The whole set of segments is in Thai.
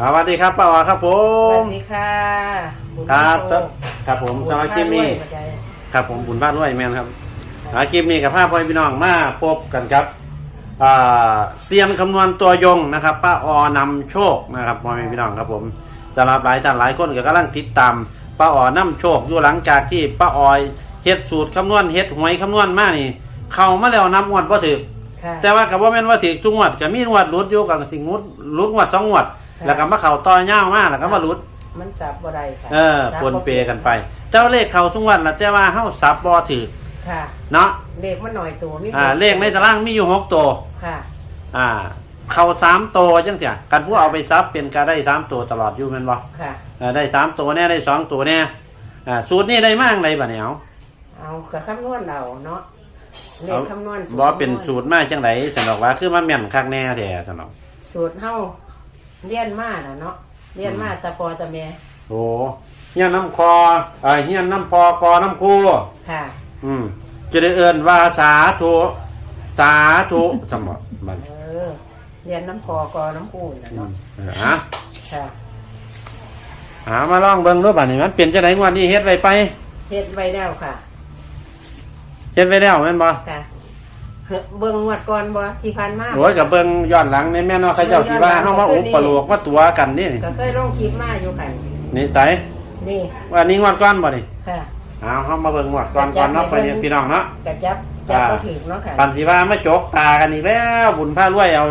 สวัสดีครับป้าอ๋อครับผสวัมสดีค่ะณครับโชครับผมบุญสำหรับคลิปนี้พาด้วยครับผมบุญบ้านรวยแมนครับอ่าคลิปนี้กับภาพพ่อพี่น้องมาพบกันครับอ่าเซียนคำนวณตัวยงนะครับ ป้าออนำโชคนะครับพ่อแม่พี่น้องครับผมสำหรับหลายท่านหลายคนก็กำลังติดตามป้าออนำโชคอยู่หลังจากที่ป้าออยเฮ็ดสูตรคำนวณเฮ็ดหวยคำนวณมานี่ เข้ามาแล้วนับงวดบ่ถึกค่ะแต่ว่ากับว่าแม่นว่าถึกทุกงวดก็มีงวดหลุดอยู่กับสิงวดหลุดงวดสองงวดค่ะ แล้วก็มาเข้าต่อยาวมาแล้วก็มาหลุด มันสับบ่ได้ค่ะเออสับปบ่นเปกันไป เจ้าเลขเขาทุกวันนะแต่ว่าเฮาสับบ่ถือค่ะ เนาะเลขมันหน่อยตัวมีอ่าเลขในตารางมีอยู่หกตัวค่ะ อ่า เข้าสามตัวจังเสียกันผู้เอาไปซับเป็นก็ได้สามตัวตลอดอยู่แม่นบ่ค่ะเออได้สามตัวแน่ได้สองตัวแน่อ่าสูตรนี้ได้มากเลยบัดนี้เอา เอาคือคำนวณเอาเนาะเลขคำนวณบ่เป็นสูตรมาจังไดสนอกว่าคือมันแม่นคักแน่แท้สนอกสูตรเฮา เรียนมาน่ะเนาะเรียนมาแตะปอแตะเมโอ้เฮียนน้ำคอเอ่าเฮียนน้ำพอกอน้ำคูค่ะ อืมจะได้เอิ้นว่าสาธุสาธุสมบัติมันเออเรียนน้ำพอกอน้ำปูนน่ะอืเนาะมเอออะค่ะหามาลองเบิ่งดูบัดนี้มันเปลี่ยนจังได๋งวดนี้เฮ็ดไว้ไปเฮ็ดไว้แล้วค่ะ เฮ็ดไว้แล้วแม่นบ่ค่ะ เฮ้อเบิ่งงวดก่อนบ่ที่ผ่านมา โอ้ยก็เบิ่งย้อนหลังนี่แม่นว่าเขาเจ้าสิว่าเฮามาอุปโลกมาตัวกันนี่นี่ก็เคยลงคลิปมาอยู่ค่ะนี่ไสนี่ว่านี้งวดก่อนบ่นี่ค่ะเอาเฮามาเบิ่งงวดก่อนก่อนเนาะไปเนี่ยพี่น้องเนาะกระจับจับอ่าก็ถึงเนาะค่ะปันสิว่ามาจกตากันอีกแล้วบุญพารวยเอา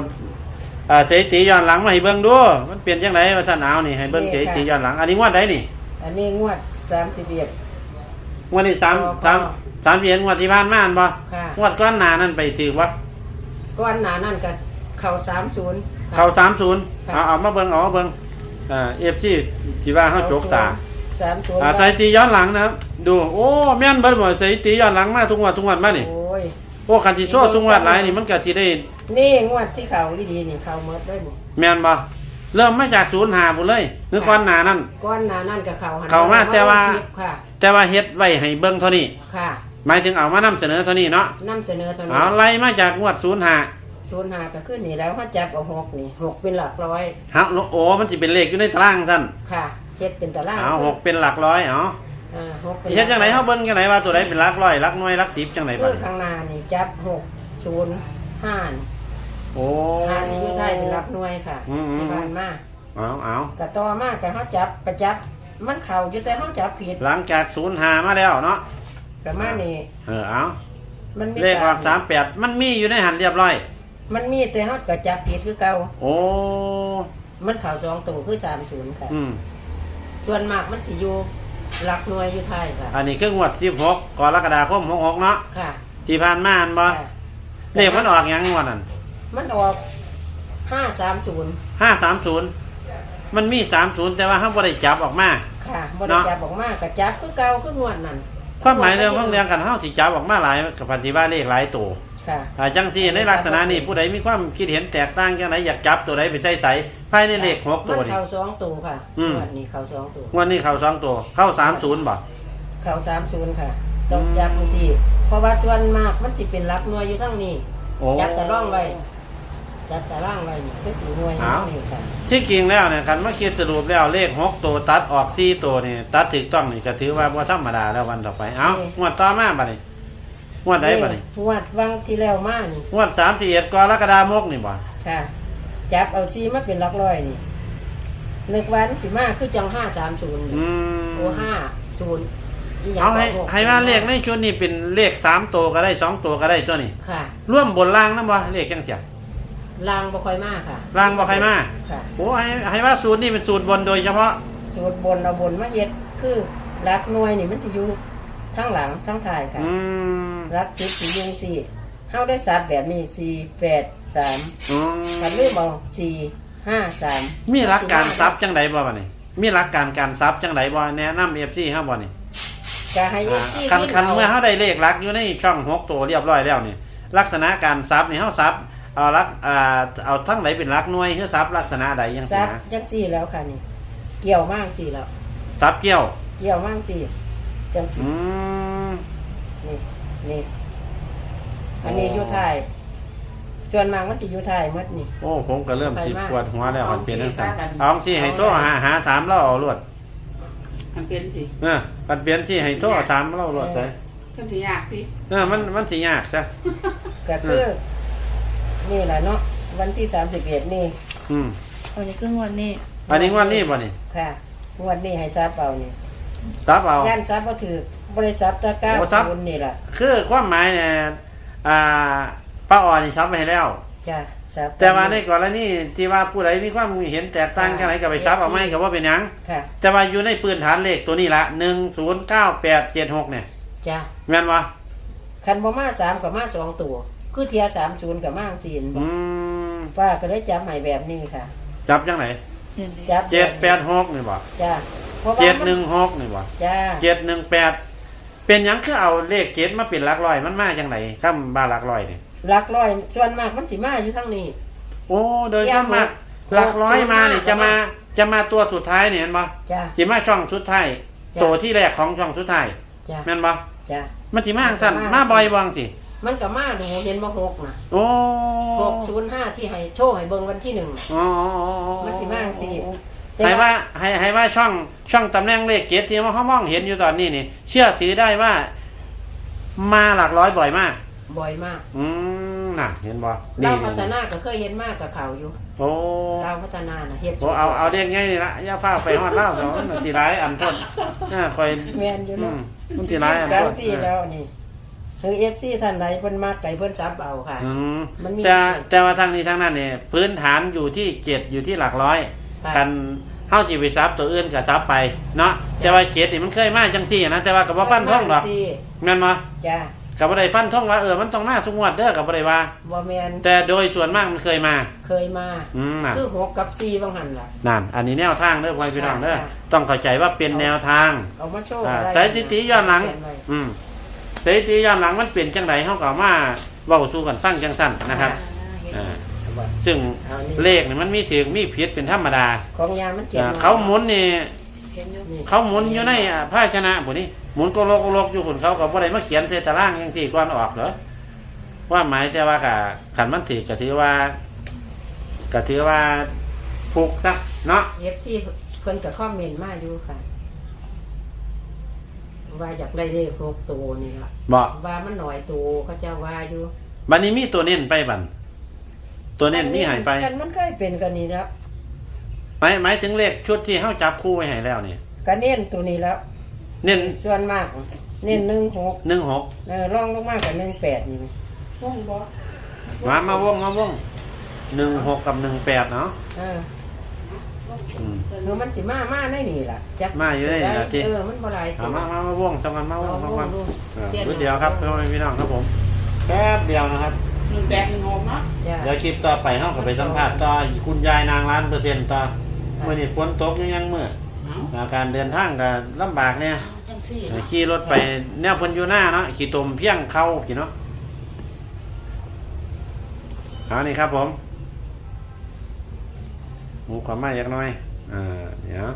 อ่าสถิติย้อนหลังมาให้เบิ่งดูมันเปลี่ยนจังไดว่าซั่นเอานี่ให้เบิ่งสถิติย้อนหลังอันนี้งวดใดนี่ อันนี้งวดสามสิบเอ็ดงวดที่3 อ๋อ3 3เดือนงวดที่ผ่านมาอันบ่ค่ะงวดก่อนหน้านั้นไปถือว่าก้อนหนานั่นก็เข่าสามศูนย์ เข้า30ค่ะ เอาเอามาเบิ่งเอามาเบิ่งอ่า FC สิว่าเฮาจกตาสามศูนย์อ่าสถิติย้อนหลังนะครับ ดูโอ้แม่นเบิดบ่สถิติย้อนหลังมาทุกงวดทุกงวดมานี่โอ้ย โอ้คันสิโซ่ทุกงวดหลายนี่มันก็สิได้นี่งวดที่เข่าดีๆนี่เข่าเมดเลยนี่แม่นบ่เริ่มมาจาก05พุ่นเลยหรือก่อนหน้านั้นก้อนหนานั่นก็เข่าหันเข้ามาแต่ว่าคลิปค่ะ แต่ว่าเฮ็ดไว้ให้เบิ่งเท่านี้ ค่ะ หมายถึงเอามานํเสนอเท่านี้เนาะนำเสนอเท่านี้เอาไล่มาจากงวด05ศูนย์หาก็ขึ้นนี่แล้วเขาจับเอาหกนี่หกเป็นหลักร้อยฮะโอ้มันสิเป็นเลขอยู่ในตารางซั่นค่ะเฮ็ดเป็นตารางเอาหกเป็นหลักร้อยเอาอ่าหกเป็นเฮ็ดจังไดเฮาเบิ่งจังไดว่าตัวใดเป็นหลักร้อยหลักหน่วยหลัก10จังไดคืบัดอข้างหน้านี่จับหกศูนย์ห้านี่โอ้ห้าสิอยุไทยเป็นหลักหน่วยค่ะอืมๆที่ผ่านมาเอาเอากะต่อมากกะเขาจับกะจับมันเข่าอยู่แต่เขาจับผิดหลังจาก05มาแล้วเนาะ ประมาณนี้ เออเอามันมีเลขออกตสามแปดมันมีอยู่ในหันเรียบร้อย มันมีแต่เขากะจับผิดคือเก่าโอ้มันเข่าสองตัวคือสามศูนย์ค่ะ อืมส่วนมากมันสิอยู่หลักหน่วยอยู่ไทยค่ะ อันนี้คืองวดที่หกกรกฎาคมหกหกเนาะค่ะที่ผ่านมาอันบ่ค่ะเลขมันออกหยังงวดนั้นมันออกห้าสามศูนย์ห้าสามศูนย์มันมีสามศูนย์แต่ว่าเขาบ่ได้จับออกมา ค่ะบเนาะริจับออกมากกะจับคือเก่าคืองวดนั่น ความหมายเรื่องของเรื่องกันเฮาสิจับออกมาหลายกับพันธิว่าเลขหลายตัวค่ะอ่าจังซี่ในลักษณะนี้ผู้ใดมีความคิดเห็นแตกต่างจังไดอยากจับตัวใดไปใส่ใส่ภายในเลขหกมัตัวนนี่ เข่าสองตัวค่ะอืมงวดนี้เข่าสองตัวงวดนี้เข้าสองตัวเข้าสามศูนย์บ่ เข่าสามศูนย์ค่ะ ต้องจับมันสิเพราะว่าส่วนมากมันสิเป็นหลักหน่วยอยู่ทั้งนี้โอ้ จัดตะร่องไว้ จัดตะร่างไว้นี่คือสีหน่วยอ้าว นี่ค่ะที่จริงแล้วเนี่ยคันมาคิดสรุปแล้วเลขหกตัวตัดออกสี่ตัวนี่ตัดถูกต้องนี่ก็ถือว่าบ่ธรรมดาแล้ววันต่อไปเอ้างวดต่อมาบัดนี้งวดใดบัดนี้งวดวังที่แล้วมานี่งวดสามสี่เอ็ดกรกฎาคมนี่บ่ค่ะ จับเอาซีมาเป็นหลักร้อยนี่นึกวันสิมาคือจังห้าสามศูนย์อืมโอห้าศูนย์เอาให้ให้ว่าเลขในชุดนี้เป็นเลขสามตัวก็ได้สองตัวก็ได้ตัวนี้ค่ะ ร่วมบนล่างนำบ่เลขจังเสีย ลางบ่ค่อยมากค่ะล่างบ่ใครมาค่ะ โอ้ให้ให้ว่าสูตรนี้เป็นสูตรบนโดยเฉพาะ สูตรบนเราบนมาเย็ดคือหลักหน่วยนี่มันจะอยู่ทั้งหลังทั้งท้ายค่ะ อืมหลักสิบสี่ยุงสี่เฮาได้สับแบบนี้สี่แปดสามอืมกันเรื่อเอาสี่ห้าสามมีหลักการซับจังไดบ่บัดนี้มีหลักการการซับจังไดบ่แนะนำ FC เฮาบ่นี่ก็ให้อ่าที่คันคันที่เมื่อเขาได้เลขลักอยู่ในช่องหกตัวเรียบร้อยแล้วนี่ลักษณะการซับนี่เขาซับ เอาลักอ่าเอาทั้งไหนเป็นลักหน่วยคือซับลักษณะใดยังไงซับนะจังสี่แล้วค่ะนี่ เกี่ยวมากสี่แล้ว ซับเกี่ยว เกี่ยวมากสี่จังสี่อืม นี่นี่อันนี้อยู่ท้ายส่วนมากมันจะอยู่ท้ายหมดนี่ โอ้ผมก็เริ่มสิไปมากปวดหัวแล้วมันเป็นจังซั่นเอาสิเอาสิให้โทรหาหาถามเราเอารวดมันเป็นสิเออมันเปลี่ยนสิให้โทรถามเรารวดใส่เพิ่นสิยากสิเออมันมันสิยากจ้ะก็คือ นี่แหละเนาะวันที่สามสิบเอ็ดนี่อืมอันนี้ครึ่งวันนี้อันนี้งวดนี้บ่นี่ค่ะงวดนี้ให้ทราบเอานี่ทราบเอาย่านทรัพย์ก็ถือบริษัทตะก้าโอ้ทรัพย์ศูนย์นี่แหละคือความหมายเนี่ยอ่าป้าอ่อนนี่ทรัพย์ไปให้แล้วจ้ะทรัพย์แต่ว่าในกรณีที่ว่าผู้ใดมีความเห็นแตกต่างกันไหนก็ไปทรัพย์เอาไม่ก็ว่าเป็นหยังค่ะแต่ว่าอยู่ในปืนฐานเลขตัวนี้ละหนึ่งศูนย์เก้าแปดเจ็ดหกเนี่ยจ้ะแม่นวะคันบ่มาสามกับมาสองตัว คือเทียสามศูนย์กับมาสี่นบ่อืมป้าก็เลยจับใหม่แบบนี้ค่ะ จับยังไงเห็นไหมจับเจ็ดแปดหกนี่บ่จ้ะเพราะว่าเจ็ดมัหนึ่งหกนี่บ่จ้ะเจ็ดหนึ่งแปดเป็นหยังคือเอาเลขเจ็ดมาเป็นหลักร้อยมันมาจังไหนข้ามบ้านหลักร้อยนี่หลักร้อยส่วนมากมันสิมาอยู่ทั้งนี้ โอ้โดยเยี่ยส่มวนมากหกหลักร้อยมานี่หกจะมาจะมาตัวสุดท้ายเนี่ยเห็นบ่จ้ะสิมาช่องสุดท้ายจ้ะตัวที่แรกของช่องสุดท้ายจ้ะแม่นบ่จ้ะมันสิมาจังซั่นมามาบ่อยบ่จังสิ มันก็มาดูเห็นบ่หกนะโอ้หกศูนย์ห้าที่ให้โชว์ให้เบิ่งวันที่หนึ่งอ๋อมันสิมาจังสิให้ว่าให้ให้ว่าช่องช่องตำแหน่งเลขเจ็ดที่ว่าเขามองเห็นอยู่ตอนนี้นี่ เชื่อถือได้ว่า มาหลักร้อยบ่อยมาก บ่อยมากอืมน่ะ เห็นบ่เราพัฒนาก็เคยเห็นมากกับเขาอยู่โอ้เราพัฒนาน่ะเฮ็ดโอ้เอาเอาเรียกง่ายนี่ละอย่าฟ้าไปฮอดเล่าสองมันสิร้ายอันต้นอ่าคอยแม่นอยู่อืเนาะมมันสิร้ายอันกลาต้งนสี่แล้วนี่ คือ FC ท่านใดเพิ่นมากไก่เพิ่นซับเอาค่ะ อืมมันมีแต่แต่ว่าทางนี้ทางนั้นเนี่ยพื้นฐานอยู่ที่เจ็ดอยู่ที่หลักร้อย ค่ะกันเฮาสิไปซับตัวอื่นก็ซับไปเนาะจ้ะแต่ว่าเจ็ดนี่มันเคยมาจังซี่นะแต่ว่าก็บ่ฟันท่องหรอกสี่แม่นบ่จ้าก็บ่ได้ฟันท่องว่าเออมันต้องมาทุกงวดเด้อก็บ่ได้ว่า บ่แม่นแต่โดยส่วนมากมันเคยมา เคยมา อืมนั่น คือหกกับสี่บางหันล่ะ นั่น อันนี้แนวทางเด้อพ่อพี่น้องเด้อค่ะ ต้องเข้าใจว่าเป็นแนวทางเอามาโชว์อ่าได้สถิติย้อนหลังเขียไว้อืม สถิติย้อนหลังมันเปลี่ยนจังไดเฮาก็เอามาเว้าสู่กันฟังจังซั่นนะครับอ่าซึ่งเอานี่เลขนี่มันมีถึงมีผิดเป็นธรรมดาของยามันเขียนอ่าไว้เขาหมุนนี่เห็นอยู่นี่เขาหมุนอยู่ในอ่าภาชนะผู้นี้หมุนโกโลกโกโลกอยู่คนเขาก็บ่ได้มาเขียนใส่ตารางจังซี่ก่อนออกเหรอว่าหมายแต่ว่าก็ขันมันถือก็ถือว่าก็ถือว่าฟุกซะเนาะเอฟซีเพิ่นก็คอมเมนต์มาอยู่ค่ะ ว่าอยากได้เลขหกตัวนี่ล่ะบอกว่ามันหน่อยตัวเขาเจ้าว่าอยู่บัดนี้มีตัวเน้นไปบันตัวเน้นมีหายไปกันมันเคยเป็นกันนี่แล้วหมายหมายถึงเลขชุดที่เฮาจับคู่ไว้ให้แล้วนี่ก็เน้นตัวนี้แล้ว เน้นส่วนมาก เน้นหนึ่งหก16เออร่องลงมากกับหนึ่งแปดนี่ไหมว่องบ่มามาวงมาวง16กับ18เนาะเอออืมคือมันสิมามาได้นี่ล่ะจักมาอยู่ได้นี่ล่ะที่ เออมันบ่หลายตัเอาว มามามาวงจังกันมาวงเอาจังกันวงอ่าเสี้ยนนิดเดียวครับพ่อแม่พี่น้องครับผมแป๊บเดียวนะครับหนึ่งแปดหนึ่งหกเนาะจ้ะ เดี๋ยวคลิปต่อไปเฮาก็ไปสัมภาษณ์ต่อคุณยายนางล้านเปอร์เซ็นต์ต่อเมื่อนี้ฝนตกยังยังเมื่อเอาอาการเดินทางก็ลำบากเนี่ยจังซี่ขี่รถไปแนวเพิ่นอยู่หน้าเนาะขี่ตมเพียงเข้าขี่เนาะเอานี่ครับผม หมูความมาอยากน้อยอ่าเดี๋ยว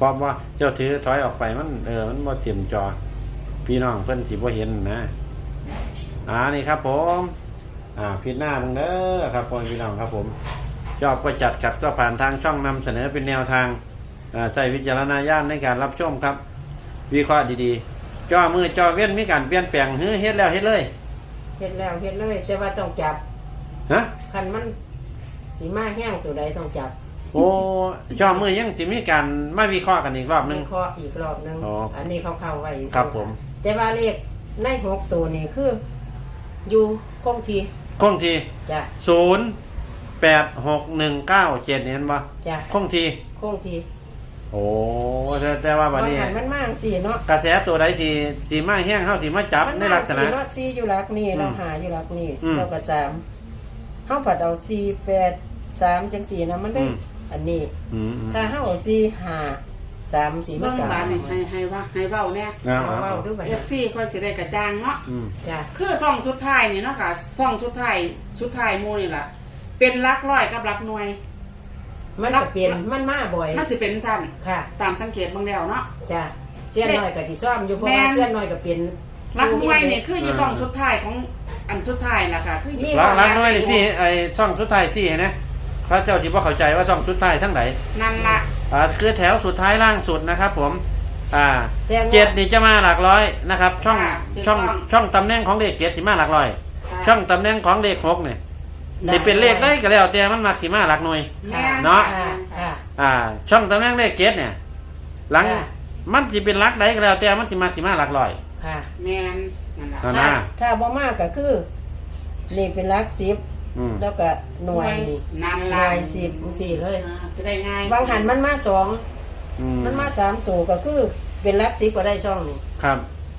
ปอบว่าเจ้าถือถอยออกไปมันเออมันบ่เต็มจอ พี่น้องเพิ่นสิบ่เห็นนะอ่านี่ครับผม อ่าพิดหน้ามึงเด้อครับพ่อพี่น้องครับผมชอบก็จัดขัดก็ผ่านทางช่องนำเสนอเป็นแนวทางอ่าใช้วิจารณญาณในการรับชมครับ วิเคราะห์ดีๆจ่อมือจ่อเว้นมีการเปลี่ยนแปลงฮือเฮ็ดแล้วเฮ็ดเลยเฮ็ดแล้วเฮ็ดเลยแต่ว่าต้องจับฮะคันมันสีมาแห้งตัวใดต้องจับ โอ้จ่อมือยังสิมีการมาวิเคราะห์กันอีกรอบหนึงวิเคราะห์อีกรอบหนึงอ๋ออั อันนี้เขาเข้าไว้ครับผม แต่ว่าเลขในหกตัวนี่คือ อยู่คงทีคงทีจ้ะศูนย์แปดหกหนึ่งเก้าเจ็ดเห็นบ่จ้ะคงที คงทีโอ้แต่แต่ว่าบัดนี้ หันมันมากสิเนาะกระแสตัวใดสิสิมาแห้งเฮาสิมาจับมันในมาลักษสี่ณะเนาะสี่อยู่หลักนี่อืมเราหาอยู่หลักนี่อืมแล้วก็สามเฮาผัดเอาสี่แปดสามจังสี่นะมันได้อืม อันนี้ อืมอืมถ้าเฮาเอาสี่ห้าสามสี่มัเบิ่นงก็บานนี่ให้ให้ว่าให้เว้าแน่เอาเอาเอาเว้าเอาดูบัดเอฟซีค่อยสิได้กระจ่างเนาะ อืมจ้ะคือซ่องสุดท้ายนี่เนาะค่ะซ่องสุดท้ายสุดท้ายหมู่นี่ล่ะ เป็นหลักร้อยกับหลักหน่วย มันก็เปลี่ยนมันมาบ่อยมันสิเป็นสั้นค่ะตามสังเกตเบางแล้วเนาะ จ้ะเสี้ยนน้อยก็สิซ่อมอยู่เพราะแม่ว่านเสี้ยนน้อยก็เป็นหลักหน่วยนี่คืออยู่ซ่องสุดท้ายของอันสุดท้ายล่ะค่ะ คือมีรักรักน้อยนี่สิไอ้ช่องสุดท้ายสิเห็นไหม เขาเจ้าที่ว่าเข้าใจว่าช่องสุดท้ายทั้งไหนนั่นล่ะอ่าคือแถวสุดท้ายล่างสุดนะครับ ผม อ่าแจ้งว่าเจ็ดนี่จะมาหลักร้อยนะครับ ช่องค่ะถูกช่องต้อง ช่องตำแหน่งของเลขเจ็ดสิมาหลักร้อยค่ะช่องตำแหน่งของเลขหกเนี่ยนี่เป็นเลขได้ก็แล้วแต่มันมาสิมาหลักหน่วย แม่เนาะค่ะค่ะอ่า ช่องตำแหน่งเลขเจ็ดเนี่ย หลังค่ะ มันสิเป็นหลักได้ก็แล้วแต่มันสิมาสิมาหลักร้อย ค่ะแม่นนั่นล่ะนั่นถ้านะ ถ้าบ่มากก็คือ นี่เป็นหลักสิบ อืม แล้วก็หน่วยนี่นั่นหล่ะน่วยสิบสี่เลย อ่าจะได้ง่ายบางหันมันมาสองอืมันมาสามตัวก็คือเป็นหลักสิบก็ได้ช่องนี่ครับ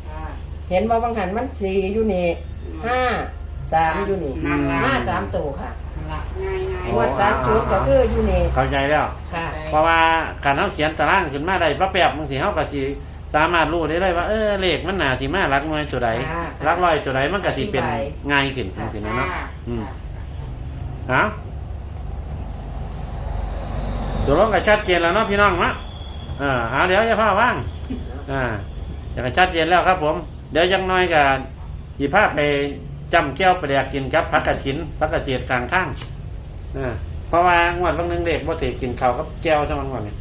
ค่ะเห็นว่าบางหันมันสี่อยู่นี่ห้าสามอยู่นี่นั่นล่ะห้าสามตัวค่ะนั่นล่ะง่ายง่ายโอ้งวดสามชุดก็คืออยู่นี่เข้าใจแล้ว ค่ะ เพราะว่าการเขาเขียนตารางขึ้นมาได้ประแป๊บบางทีเขาก็สิสามารถรู้ได้เลยว่าเออเลขมันหนาที่มาหลักหน่วยตัวใดค่ะหลักร้อยตัวใดมันก็สิเป็นอธิบาย ง่ายขึ้นจริงๆนะเนาะค่ะอืม ฮะตัวลงก็ชัดเจนแล้วเนาะพี่น้องเนาะอ่าหาเดี๋ยวจะพาว่างอ่าอย่างก็ชัดเจนแล้วครับ ผม เดี๋ยวยังน้อยกับจีภาพไปจำแก้วไปแดกกินครับพักกระถินพักกระเทียดกลางทางอ่าเพราะว่างวดวันหนึงเด็กบ่ถือกินข้าวกับแก้วใช่ไหมงวดนี้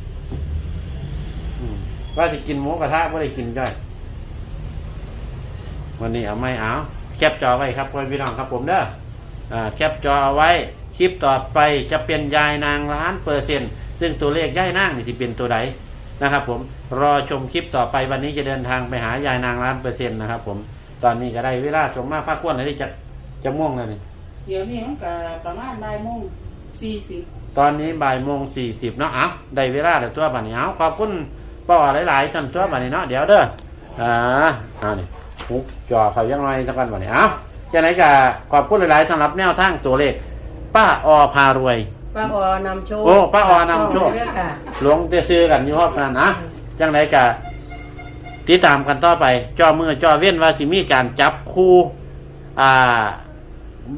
อืมว่าจะกินหมูกระทะบ่ได้กินจ้อยวันนี้เอาไม่เอาแคปจอไว้ครับพ่อพี่น้องครับผมเด้ออ่า แคปจอเอาไว้คลิปต่อไปจะเป็นยายนางล้านเปอร์เซ็นต์ซึ่งตัวเลขยายนางนี่ที่เป็นตัวใดนะครับ ผมรอชมคลิปต่อไปวันนี้จะเดินทางไปหายายนางล้านเปอร์เซ็นต์นะครับ ผมตอนนี้ก็ได้เวลาสมมาพักควนเลยจะจะม่วงแล้วนี่เดี๋ยวนี้มันก็ประมาณบ่ายโมงสี่สิบตอนนี้บ่ายโมงสี่สิบเนาะเอาได้เวลาแล้วตัวบัดนี้เอาขอบคุณป้าหลายๆท่านตัวบัดนี้เนาะเดี๋ยวเด้ออ่าเอานี่ปุ๊บจอเขายังไงสักกันบัดนี้เอา จะไหนก็ขอบคุณหลายๆสำหรับแนวทางตัวเลข ป้าอพารวย ป้าออนำโชคโอ้ป้าออนำโชคช่องเลยค่ะ หลวงจะซื้อกันอยู่ฮอบกันนะจังไรกะติดตามกันต่อไปจอมือจอเว้นว่าสิมีการจับคู่อ่า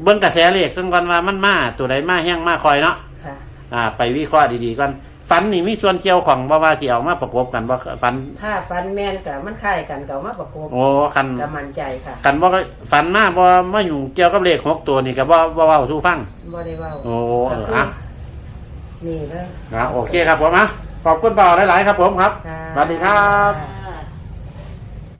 เบิ้งกระแสเลขซึ่งกันว่ามันมาตัวใดมาแห้งมาคอยเนาะค่ะ อ่า ไปวิเคราะห์ดีๆก่อน ฝันนี่มีส่วนเกี่ยวของบ่ว่าที่เอามาประกบกันบ่ฝัน ถ้าฟันแม่นกับมันคล้ายกันกับมาประกบโอ้คันกับมันใจค่ะกันบ่ฝันมาบ่มาอยู่เกี่ยวกับเลขหกตัวนี่ก็บ่บ่เว้าสู่ฟัง บ่ได้เว่าโอ้เอก็อคืออะนี่เลยอะโอเคครับผมอะขอบคุณเปล่าหลาย ๆ ครับผมครับค่ะสวัสดีครับค่ะ